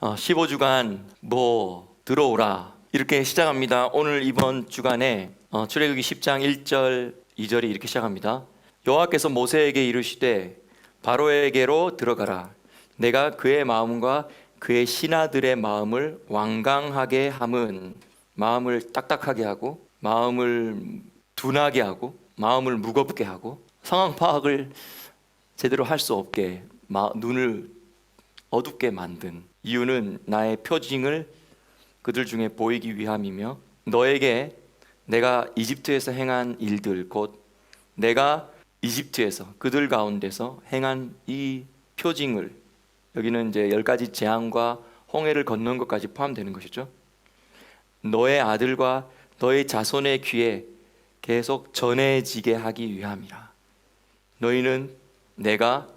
어, 15주간 뭐 들어오라 이렇게 시작합니다. 오늘 이번 주간에 어, 출애굽기 10장 1절 2절이 이렇게 시작합니다. 여호와께서 모세에게 이르시되 바로에게로 들어가라. 내가 그의 마음과 그의 신하들의 마음을 완강하게 함은 마음을 딱딱하게 하고 마음을 둔하게 하고 마음을 무겁게 하고 상황 파악을 제대로 할 수 없게 마- 눈을 어둡게 만든 이유는 나의 표징을 그들 중에 보이기 위함이며 너에게 내가 이집트에서 행한 일들 곧 내가 이집트에서 그들 가운데서 행한 이 표징을 여기는 이제 열 가지 재앙과 홍해를 건넌 것까지 포함되는 것이죠. 너의 아들과 너의 자손의 귀에 계속 전해지게 하기 위함이라. 너희는 내가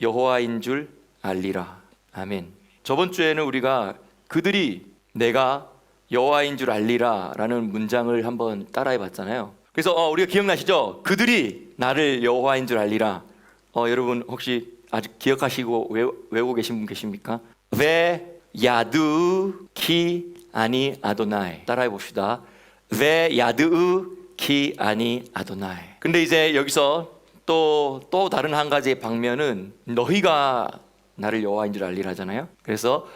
여호와인 줄 알리라. 아멘. 저번 주에는 우리가 그들이 내가 여호와인 줄 알리라라는 문장을 한번 따라해 봤잖아요. 그래서 어, 우리가 기억나시죠? 그들이 나를 여호와인 줄 알리라. 어, 여러분 혹시 아직 기억하시고 외우, 외우고 계신 분 계십니까? 왜 야두 키 아니 아도나이 따라해 봅시다. 왜 야두 키 아니 아도나이. 근데 이제 여기서 또또 다른 한 가지의 방면은 너희가 나를 여호와인 줄 알리라잖아요. 그래서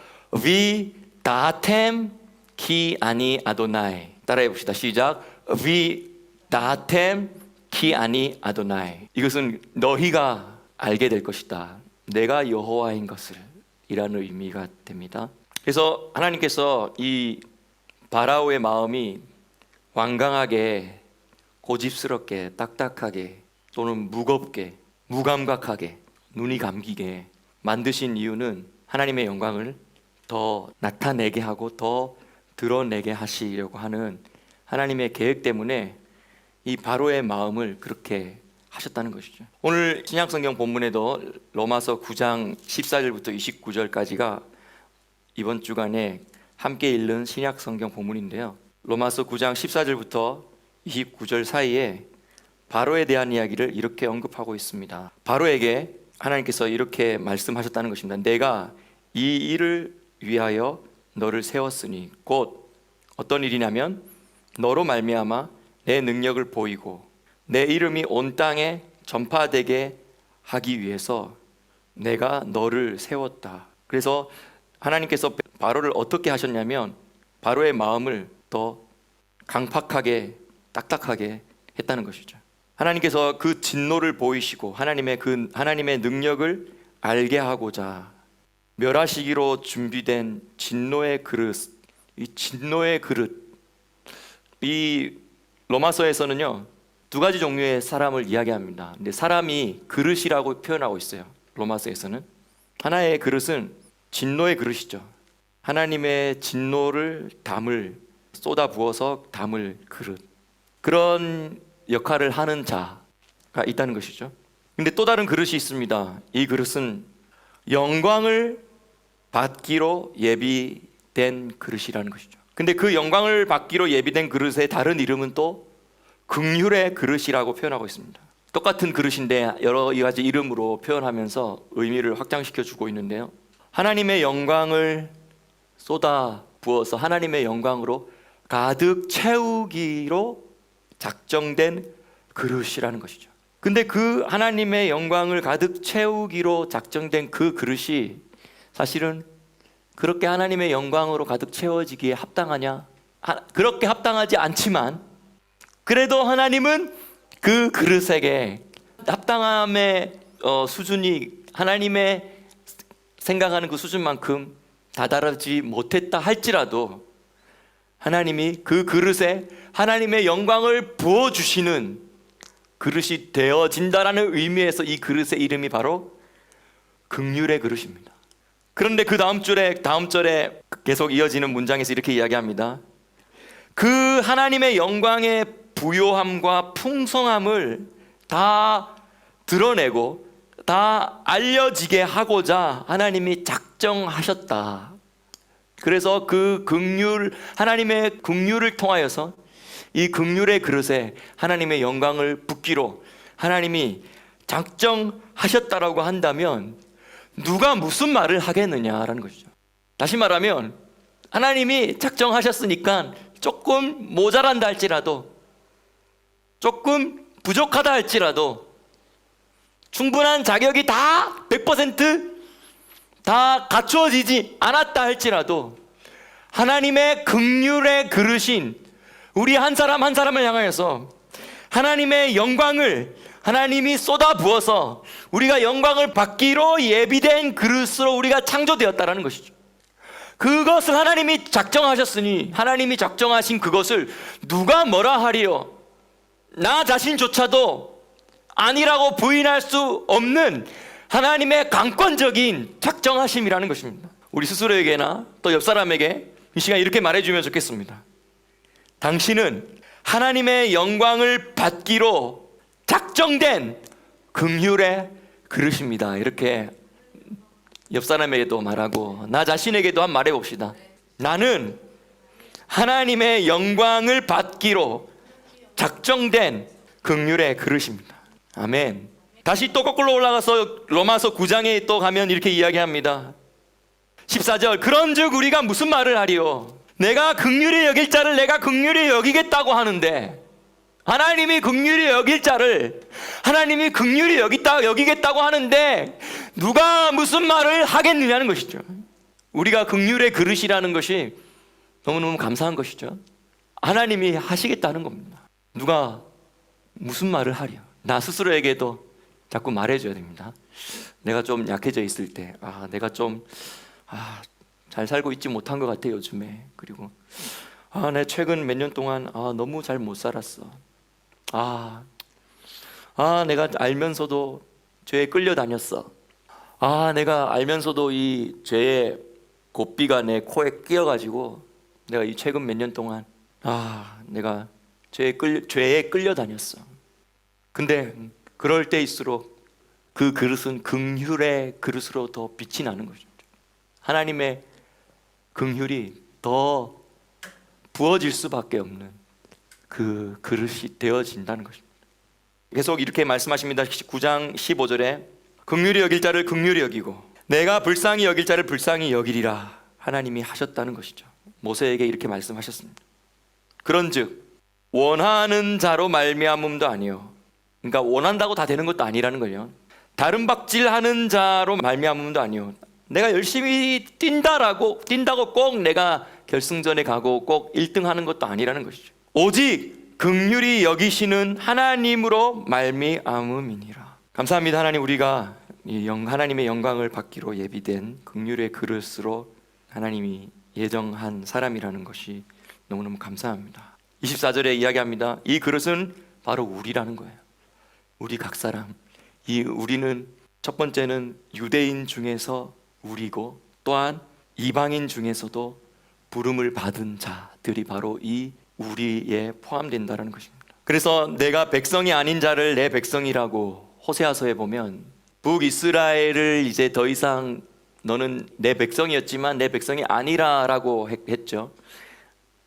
위 다템 키 아니 아도나이 따라해 봅시다. 시작. 위 다템 키 아니 아도나이. 이것은 너희가 알게 될 것이다. 내가 여호와인 것을 이라는 의미가 됩니다. 그래서 하나님께서 이 바라오의 마음이 완강하게 고집스럽게 딱딱하게 또는 무겁게 무감각하게 눈이 감기게 만드신 이유는 하나님의 영광을 더 나타내게 하고 더 드러내게 하시려고 하는 하나님의 계획 때문에 이 바로의 마음을 그렇게 하셨다는 것이죠. 오늘 신약 성경 본문에도 로마서 9장 14절부터 29절까지가 이번 주간에 함께 읽는 신약 성경 본문인데요. 로마서 9장 14절부터 29절 사이에 바로에 대한 이야기를 이렇게 언급하고 있습니다. 바로에게 하나님께서 이렇게 말씀하셨다는 것입니다. 내가 이 일을 위하여 너를 세웠으니 곧 어떤 일이냐면 너로 말미암아 내 능력을 보이고 내 이름이 온 땅에 전파되게 하기 위해서 내가 너를 세웠다. 그래서 하나님께서 바로를 어떻게 하셨냐면 바로의 마음을 더 강팍하게 딱딱하게 했다는 것이죠. 하나님께서 그 진노를 보이시고 하나님의 그 하나님의 능력을 알게 하고자 멸하시기로 준비된 진노의 그릇, 이 진노의 그릇, 이 로마서에서는요 두 가지 종류의 사람을 이야기합니다. 근데 사람이 그릇이라고 표현하고 있어요. 로마서에서는 하나의 그릇은 진노의 그릇이죠. 하나님의 진노를 담을 쏟아 부어서 담을 그릇 그런 역할을 하는 자가 있다는 것이죠. 근데 또 다른 그릇이 있습니다. 이 그릇은 영광을 받기로 예비된 그릇이라는 것이죠. 근데 그 영광을 받기로 예비된 그릇의 다른 이름은 또 극률의 그릇이라고 표현하고 있습니다. 똑같은 그릇인데 여러 가지 이름으로 표현하면서 의미를 확장시켜 주고 있는데요. 하나님의 영광을 쏟아 부어서 하나님의 영광으로 가득 채우기로 작정된 그릇이라는 것이죠. 근데 그 하나님의 영광을 가득 채우기로 작정된 그 그릇이 사실은 그렇게 하나님의 영광으로 가득 채워지기에 합당하냐? 하- 그렇게 합당하지 않지만 그래도 하나님은 그 그릇에게 합당함의 어, 수준이 하나님의 생각하는 그 수준만큼 다다르지 못했다 할지라도 하나님이 그 그릇에 하나님의 영광을 부어 주시는 그릇이 되어진다라는 의미에서 이 그릇의 이름이 바로 극률의 그릇입니다. 그런데 그 다음 절에 다음 절에 계속 이어지는 문장에서 이렇게 이야기합니다. 그 하나님의 영광의 부요함과 풍성함을 다 드러내고 다 알려지게 하고자 하나님이 작정하셨다. 그래서 그 극률 하나님의 극률을 통하여서 이 극률의 그릇에 하나님의 영광을 붓기로 하나님이 작정하셨다라고 한다면 누가 무슨 말을 하겠느냐라는 것이죠. 다시 말하면 하나님이 작정하셨으니까 조금 모자란다 할지라도 조금 부족하다 할지라도 충분한 자격이 다 100% 다 갖추어지지 않았다 할지라도 하나님의 극률에 그르신 우리 한 사람 한 사람을 향하여서 하나님의 영광을 하나님이 쏟아 부어서 우리가 영광을 받기로 예비된 그릇으로 우리가 창조되었다라는 것이죠. 그것을 하나님이 작정하셨으니 하나님이 작정하신 그것을 누가 뭐라 하리요? 나 자신조차도 아니라고 부인할 수 없는 하나님의 강권적인 작정하심이라는 것입니다. 우리 스스로에게나 또 옆 사람에게 이 시간 이렇게 말해주면 좋겠습니다. 당신은 하나님의 영광을 받기로 작정된 긍휼의 그릇입니다. 이렇게 옆 사람에게도 말하고 나 자신에게도 한 말해 봅시다. 나는 하나님의 영광을 받기로 작정된 긍휼의 그릇입니다. 아멘. 다시 또 거꾸로 올라가서 로마서 9장에 또 가면 이렇게 이야기합니다. 14절 그런즉 우리가 무슨 말을 하리요? 내가 극률이 여길 자를 내가 극률이 여기겠다고 하는데 하나님이 극률이 여길 자를 하나님이 극률이 여기다 여기겠다고 하는데 누가 무슨 말을 하겠느냐는 것이죠. 우리가 극률의 그릇이라는 것이 너무너무 감사한 것이죠. 하나님이 하시겠다는 겁니다. 누가 무슨 말을 하랴? 나 스스로에게도 자꾸 말해줘야 됩니다. 내가 좀 약해져 있을 때, 아, 내가 좀, 아, 잘 살고 있지 못한 것 같아 요즘에. 그리고 아, 내 최근 몇 년 동안 아, 너무 잘 못 살았어. 아, 아, 내가 알면서도 죄에 끌려다녔어. 아, 내가 알면서도 이 죄의 고삐가 내 코에 끼어가지고 내가 이 최근 몇 년 동안 아, 내가 죄에 끌 죄에 끌려다녔어. 근데 그럴 때일수록 그 그릇은 긍휼의 그릇으로 더 빛이 나는 거죠. 하나님의 긍휼이 더 부어질 수밖에 없는 그 그릇이 되어진다는 것입니다. 계속 이렇게 말씀하십니다. 9장 15절에 긍휼히 여길 자를 긍휼히 여기고 내가 불쌍히 여길 자를 불쌍히 여기리라 하나님이 하셨다는 것이죠. 모세에게 이렇게 말씀하셨습니다. 그런즉 원하는 자로 말미암음도 아니요. 그러니까 원한다고 다 되는 것도 아니라는 거예요. 다른 박질하는 자로 말미암음도 아니요. 내가 열심히 뛴다라고 뛴다고 꼭 내가 결승전에 가고 꼭 1등 하는 것도 아니라는 것이죠. 오직 극률이 여기시는 하나님으로 말미암음이니라. 감사합니다. 하나님 우리가 이 영, 하나님의 영광을 받기로 예비된 극률의 그릇으로 하나님이 예정한 사람이라는 것이 너무너무 감사합니다. 24절에 이야기합니다. 이 그릇은 바로 우리라는 거예요. 우리 각 사람. 이 우리는 첫 번째는 유대인 중에서 우리고 또한 이방인 중에서도 부름을 받은 자들이 바로 이 우리에 포함된다는 것입니다. 그래서 내가 백성이 아닌 자를 내 백성이라고 호세아서에 보면 북이스라엘을 이제 더 이상 너는 내 백성이었지만 내 백성이 아니라라고 했- 했죠.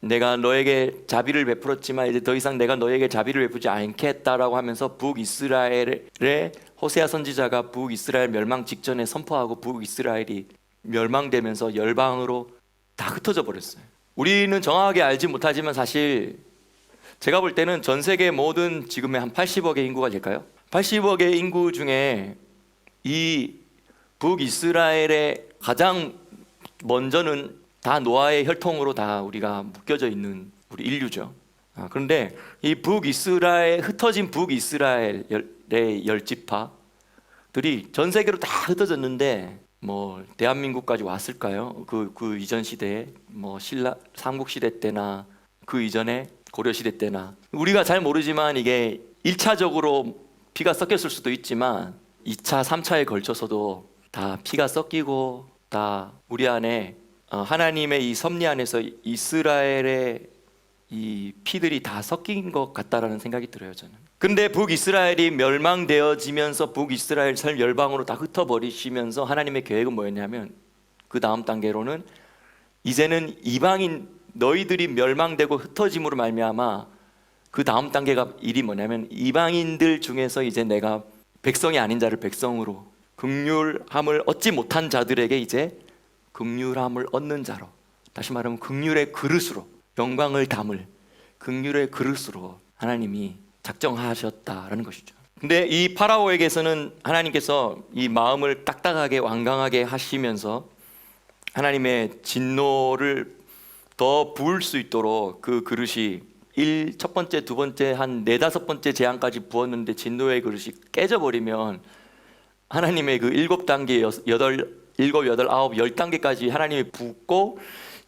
내가 너에게 자비를 베풀었지만 이제 더 이상 내가 너에게 자비를 베푸지 않겠다라고 하면서 북이스라엘의 호세아 선지자가 북이스라엘 멸망 직전에 선포하고 북이스라엘이 멸망되면서 열방으로 다 흩어져 버렸어요. 우리는 정확하게 알지 못하지만 사실 제가 볼 때는 전 세계 모든 지금의 한 80억의 인구가 될까요? 80억의 인구 중에 이 북이스라엘의 가장 먼저는 다 노아의 혈통으로 다 우리가 묶여져 있는 우리 인류죠. 아, 그런데 이 북이스라엘 흩어진 북이스라엘의 열지파들이 전 세계로 다 흩어졌는데 뭐 대한민국까지 왔을까요? 그 그 이전 시대에 뭐 신라 삼국 시대 때나 그 이전에 고려 시대 때나 우리가 잘 모르지만 이게 1차적으로 피가 섞였을 수도 있지만 2차, 3차에 걸쳐서도 다 피가 섞이고 다 우리 안에 어, 하나님의 이 섭리 안에서 이스라엘의 이 피들이 다 섞인 것 같다라는 생각이 들어요 저는. 근데 북이스라엘이 멸망되어지면서 북이스라엘 설 열방으로 다 흩어버리시면서 하나님의 계획은 뭐였냐면 그 다음 단계로는 이제는 이방인 너희들이 멸망되고 흩어짐으로 말미암아 그 다음 단계가 일이 뭐냐면 이방인들 중에서 이제 내가 백성이 아닌 자를 백성으로 극률함을 얻지 못한 자들에게 이제 극률함을 얻는 자로 다시 말하면 극률의 그릇으로 영광을 담을 극률의 그릇으로 하나님이 작정하셨다라는 것이죠. 근데 이 파라오에게서는 하나님께서 이 마음을 딱딱하게 완강하게 하시면서 하나님의 진노를 더 부을 수 있도록 그 그릇이 일 첫 번째, 두 번째, 한 네다섯 번째 재앙까지 부었는데 진노의 그릇이 깨져버리면 하나님의 그 일곱 단계, 여- 여덟, 일곱, 여덟, 아홉, 열 단계까지 하나님이 붓고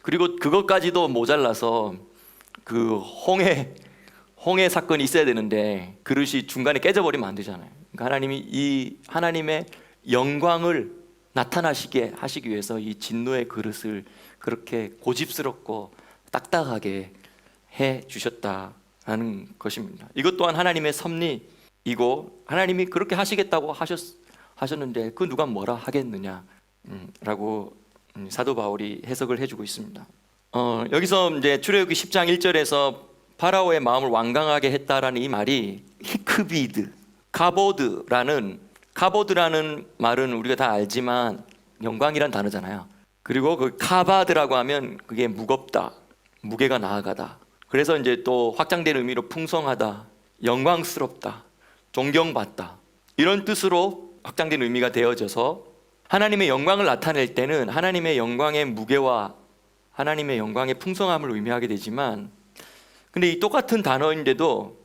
그리고 그것까지도 모자라서 그 홍해 홍해 사건이 있어야 되는데 그릇이 중간에 깨져버리면 안 되잖아요. 그러니까 하나님이 이 하나님의 영광을 나타나시게 하시기 위해서 이 진노의 그릇을 그렇게 고집스럽고 딱딱하게 해 주셨다라는 것입니다. 이것 또한 하나님의 섭리이고 하나님이 그렇게 하시겠다고 하셨 하셨는데 그 누가 뭐라 하겠느냐 라고 음, 사도 바울이 해석을 해주고 있습니다. 어, 여기서 이제 출애굽기 10장 1절에서 파라오의 마음을 완강하게 했다라는 이 말이 히크비드, 카보드라는 카보드라는 말은 우리가 다 알지만 영광이란 단어잖아요. 그리고 그 카바드라고 하면 그게 무겁다, 무게가 나아가다. 그래서 이제 또 확장된 의미로 풍성하다, 영광스럽다, 존경받다 이런 뜻으로 확장된 의미가 되어져서 하나님의 영광을 나타낼 때는 하나님의 영광의 무게와 하나님의 영광의 풍성함을 의미하게 되지만 근데 이 똑같은 단어인데도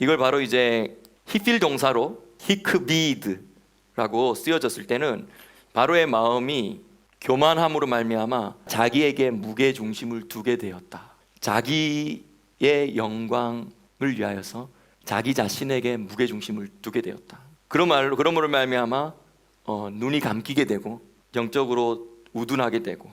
이걸 바로 이제 히필 동사로 히크비드라고 쓰여졌을 때는 바로의 마음이 교만함으로 말미암아 자기에게 무게 중심을 두게 되었다. 자기의 영광을 위하여서 자기 자신에게 무게 중심을 두게 되었다. 그런 말로 그러므로 말미암아 어, 눈이 감기게 되고 영적으로 우둔하게 되고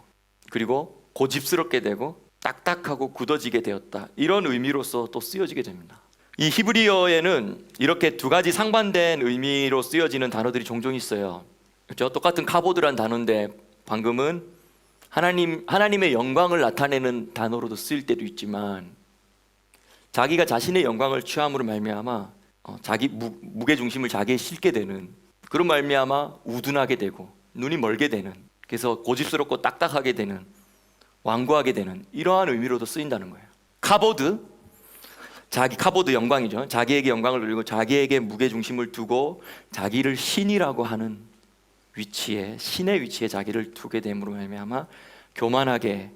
그리고 고집스럽게 되고 딱딱하고 굳어지게 되었다. 이런 의미로서 또 쓰여지게 됩니다. 이 히브리어에는 이렇게 두 가지 상반된 의미로 쓰여지는 단어들이 종종 있어요. 그렇죠? 똑같은 카보드란 단어인데 방금은 하나님 하나님의 영광을 나타내는 단어로도 쓰일 때도 있지만 자기가 자신의 영광을 취함으로 말미암아 어, 자기 무, 무게 중심을 자기에 싣게 되는 그런 말미암아 우둔하게 되고 눈이 멀게 되는 그래서 고집스럽고 딱딱하게 되는 완고하게 되는 이러한 의미로도 쓰인다는 거예요. 카보드 자기 카보드 영광이죠. 자기에게 영광을 누리고 자기에게 무게 중심을 두고 자기를 신이라고 하는 위치에 신의 위치에 자기를 두게 됨으로 말미암아 교만하게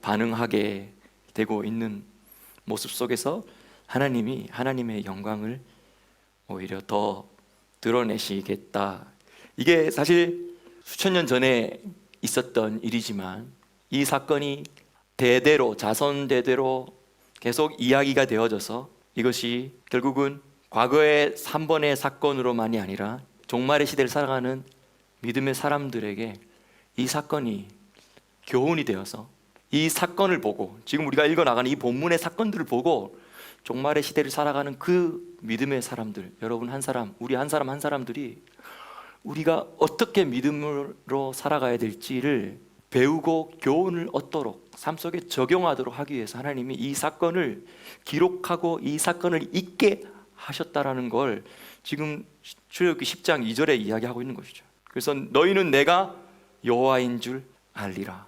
반응하게 되고 있는 모습 속에서 하나님이 하나님의 영광을 오히려 더 드러내시겠다. 이게 사실 수천 년 전에 있었던 일이지만 이 사건이 대대로 자손 대대로 계속 이야기가 되어져서 이것이 결국은 과거의 3번의 사건으로만이 아니라 종말의 시대를 살아가는 믿음의 사람들에게 이 사건이 교훈이 되어서 이 사건을 보고 지금 우리가 읽어 나가는 이 본문의 사건들을 보고 종말의 시대를 살아가는 그 믿음의 사람들 여러분 한 사람 우리 한 사람 한 사람들이 우리가 어떻게 믿음으로 살아가야 될지를 배우고 교훈을 얻도록 삶 속에 적용하도록 하기 위해서 하나님이 이 사건을 기록하고 이 사건을 잊게 하셨다라는 걸 지금 출애굽기 10장 2절에 이야기하고 있는 것이죠. 그래서 너희는 내가 여호와인 줄 알리라.